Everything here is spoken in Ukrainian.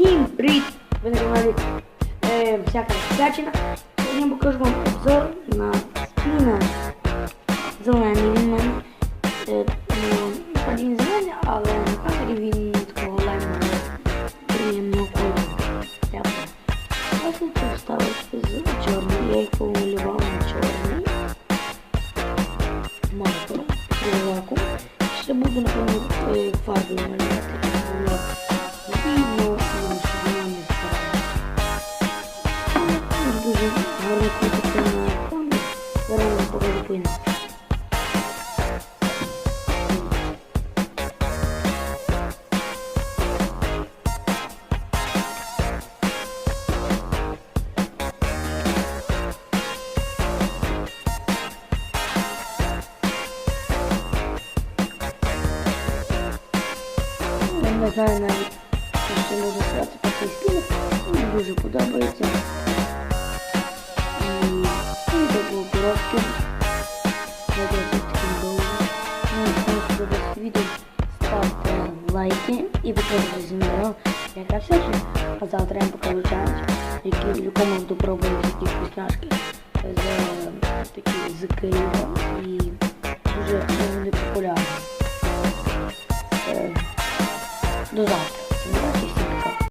Всім привіт! Ви на каналі е, всяка всячина. Сьогодні я покажу вам обзор на спіна. Зелений він мене. Е, ну, він зелений, але на камері він такого лайного приємного кольору. Тепло. Ось я тут з чорний. Я їх помалював на чорний. Маркером. Лаком. Ще буду, напевно, е, фарбою малювати. я вам покажу по-інакше. Я не знаю навіть, що можна сказати про цей спінер. Мені дуже подобається. І він так був Лайки і підписуйтесь зі мною. Яка всячина. А завтра я покажу челендж, який в якому буду пробувати такі вкусняшки з такі з Києва і дуже вони популярні. Е, До завтра.